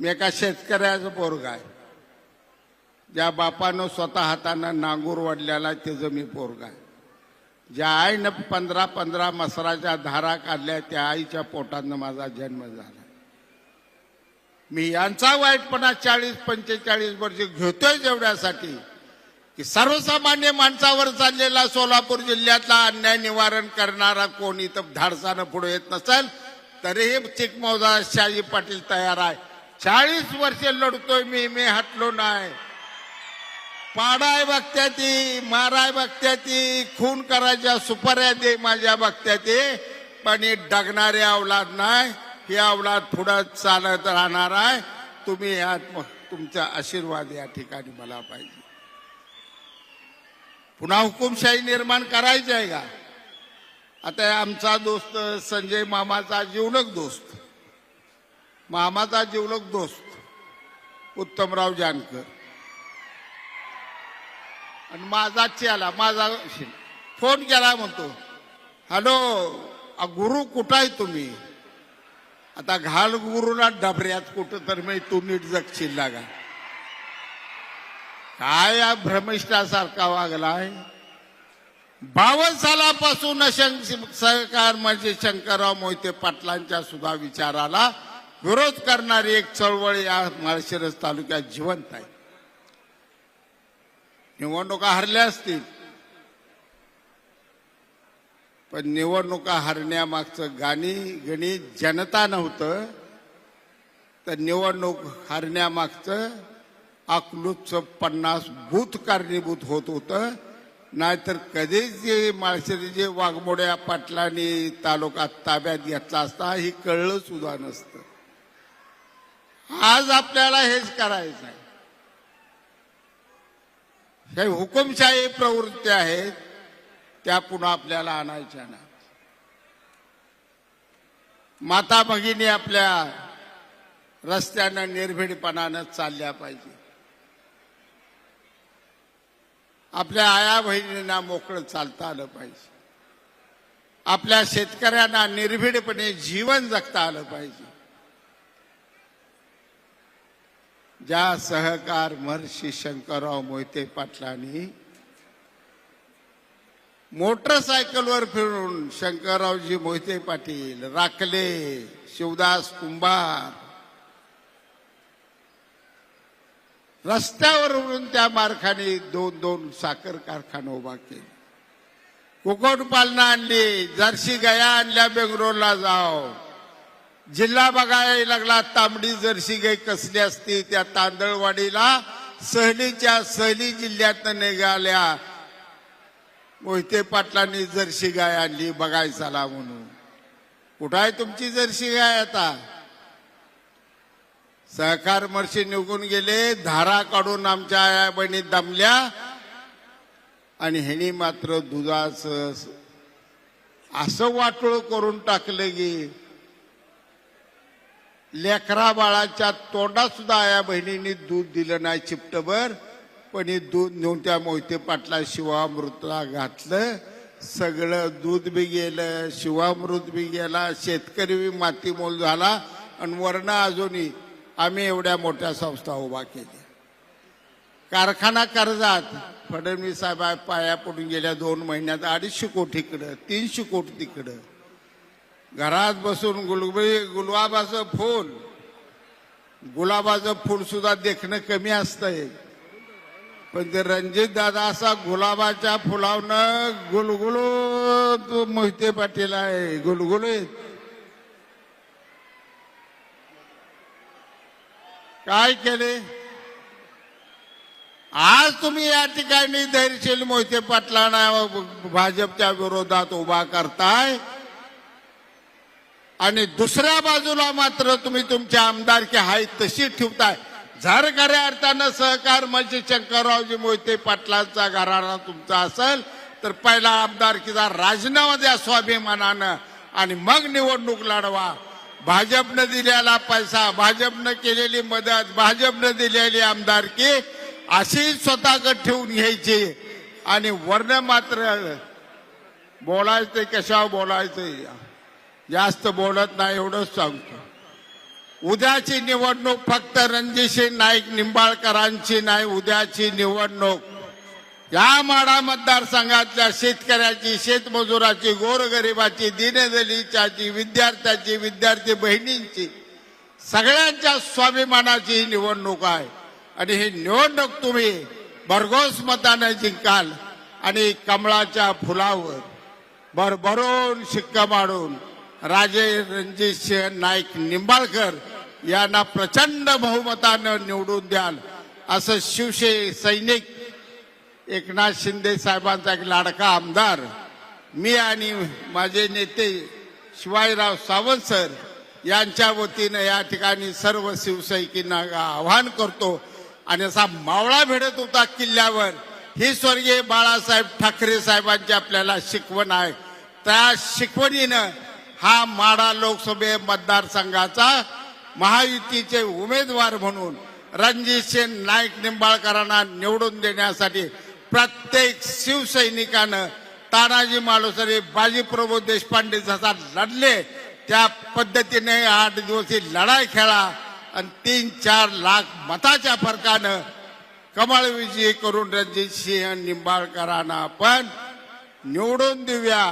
मी एका शेतकऱ्याचं पोरग आहे. ज्या बापानं स्वतः हातानं नांगूर वडल्याला त्याचं मी पोरग आहे. ज्या आईनं पंधरा पंधरा मसराच्या धारा काढल्या त्या आईच्या पोटातनं माझा जन्म झाला. मी यांचा वाईटपणा चाळीस पंचेचाळीस वर्ष घेतोय जेवढ्यासाठी की सर्वसामान्य माणसावर चाललेला सोलापूर जिल्ह्यातला अन्याय निवारण करणारा कोणी तर धाडसानं पुढे येत नसेल तरीही चिकमौजा शाही पाटील तयार आहे. चाळीस वर्ष लढतोय मी मी हटलो नाही. पाडाय बघत्याती माराय बघत्या ती खून करायच्या सुपाऱ्या दे माझ्या बघत्याती पण ही डगणारी अवलाद नाही ही अवलाद पुढं चालत राहणार आहे. तुम्ही यात तुमचा आशीर्वाद या ठिकाणी मला पाहिजे. पुन्हा हुकुमशाही निर्माण करायची आहे का? आता आमचा दोस्त संजय मामाचा जीवनक दोस्त. मामाचा जिवलक दोस्त उत्तमराव जानकर. आणि माझा चेला माझा फोन केला म्हणतो हॅलो गुरु कुठं आहे तुम्ही? आता घाल गुरुला डबऱ्यात कुठं तर मी तू नीट जगशील लागा. काय या भ्रमिष्ठासारखा वागलाय? बावन सालापासून शं- सहकार म्हणजे शंकरराव मोहिते पाटलांच्या सुद्धा विचाराला विरोध करणारी एक चळवळ या माळशिरस तालुक्यात जिवंत आहे. निवडणुका हरल्या असतील पण निवडणुका हरण्यामागचं गाणी गणित जनता नव्हतं तर निवडणूक हरण्यामागचं अकलूतचं पन्नास बूथ कारणीभूत होत होतं. नाहीतर कधीच जे माळशिरीचे वाघमोड्या पाटलांनी तालुका ताब्यात घेतला असता ही कळलं सुद्धा नसतं. आज आपल्याला हेच करायचं आहे काही हुकुमशाही प्रवृत्ती आहेत त्या पुन्हा आपल्याला आणायच्या ना माता भगिनी आपल्या रस्त्यानं निर्भीडपणानं चालल्या पाहिजे. आपल्या आया बहिणींना मोकळं चालता आलं पाहिजे. आपल्या शेतकऱ्यांना निर्भीडपणे जीवन जगता आलं पाहिजे. ज्या सहकार महर्षी शंकरराव मोहिते पाटलांनी मोटरसायकलवर फिरून शंकररावजी मोहिते पाटील राखले शिवदास कुंभार रस्त्यावर त्या मार्खाने दोन दोन साखर कारखाना उभा केले. कुक्कुटपालना आणली जर्सी गया आणल्या बेंगलोरला जाव. जिल्हा बघायला लागला तांबडी जर्सी गाय कसली असती त्या तांदळवाडीला सहलीच्या सहली जिल्ह्यात निघाल्या. मोहिते पाटलांनी जर्सी गाय आणली बघायचाला म्हणून. कुठं आहे तुमची जर्सी गाय आता? सहकार मर्षी निघून गेले धारा काढून आमच्या आया बहिणी दमल्या. आणि ह्यानी मात्र दुधाच असं वाटोळ करून टाकलं की लेकरा बाळाच्या तोंडात सुद्धा आया बहिणींनी दूध दिलं नाही चिपटभर पण हे दूध नेऊन त्या मोहिते पाटला शिवामृतला घातलं. सगळं दूध बी गेलं शिवामृत बी गेला शेतकरी बी मातीमोल झाला आणि वर्ण अजूनही आम्ही एवढ्या मोठ्या संस्था उभा केल्या. कारखाना कर्जात फडणवीस साहेब पाया पडून गेल्या दोन महिन्यात अडीचशे कोटीकडं तीनशे कोटी तिकडं. घरात बसून गुलबी गुलाबाचं फूल गुलाबाचं फूल सुद्धा देखणं कमी असतंय. पण ते रणजित दादा असा गुलाबाच्या फुलावनं गुलगुलो मोहिते पाटील आहे गुलगुलीत. काय केले? आज तुम्ही या ठिकाणी धैर्यशील मोहिते पाटलांना भाजपच्या विरोधात उभा करताय. आणि दुसऱ्या बाजूला मात्र तुम्ही तुमच्या आमदारकी हाय तशी ठेवताय. जर खऱ्या अर्थानं सहकार म्हणजे शंकररावजी मोहिते पाटलांचा घराणा तुमचा असेल तर पहिला आमदारकीचा राजीनामा द्या स्वाभिमानानं आणि मग निवडणूक लढवा. भाजपनं दिलेला पैसा भाजपनं केलेली मदत भाजपनं दिलेली आमदारकी अशी स्वतःकडे ठेवून घ्यायची. आणि वर्ण मात्र बोलायचं कशावर बोलायचं जास्त बोलत नाही एवढंच सांगतो. उद्याची निवडणूक फक्त रणजितसिंह नाईक निंबाळकरांची नाही उद्याची निवडणूक. या माडा मतदारसंघातल्या शेतकऱ्याची शेतमजुराची गोरगरिबाची दीनदलिताची विद्यार्थ्याची विद्यार्थी बहिणींची सगळ्यांच्या स्वाभिमानाची ही निवडणूक आहे. आणि ही निवडणूक तुम्ही भरघोस मताने जिंकाल आणि कमळाच्या फुलावर भरभरून शिक्का मारून राजे रणजितसिंह नाईक निंबाळकर यांना प्रचंड बहुमतानं निवडून द्याल. असं शिवसे सैनिक एकनाथ शिंदे साहेबांचा एक लाडका आमदार मी आणि माझे नेते शिवाजीराव सावंत सर यांच्या वतीनं या ठिकाणी सर्व शिवसैनिकांना आवाहन करतो. आणि असा मावळा भेटत होता किल्ल्यावर. ही स्वर्गीय बाळासाहेब ठाकरे साहेबांची आपल्याला शिकवण आहे. त्या शिकवणीनं हा माडा लोकसभे मतदारसंघाचा महायुतीचे उमेदवार म्हणून रणजितसिंग नाईक निंबाळकरांना निवडून देण्यासाठी प्रत्येक शिवसैनिकानं तानाजी मालुसरे बाजीप्रभू देशपांडे जसा लढले त्या पद्धतीने आठ दिवशी लढाई खेळा आणि तीन चार लाख मताच्या फरकानं कमळ विजयी करून रणजित सिंह निंबाळकरांना आपण निवडून देऊया.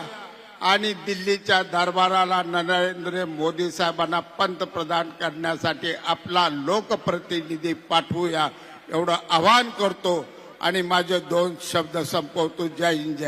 आणि दिल्लीच्या दरबाराला नरेंद्र मोदी साहेबांना पंतप्रधान करण्यासाठी आपला लोकप्रतिनिधी पाठवूया. एवढं आवाहन करतो आणि माझे दोन शब्द संपवतो. जय हिंद जय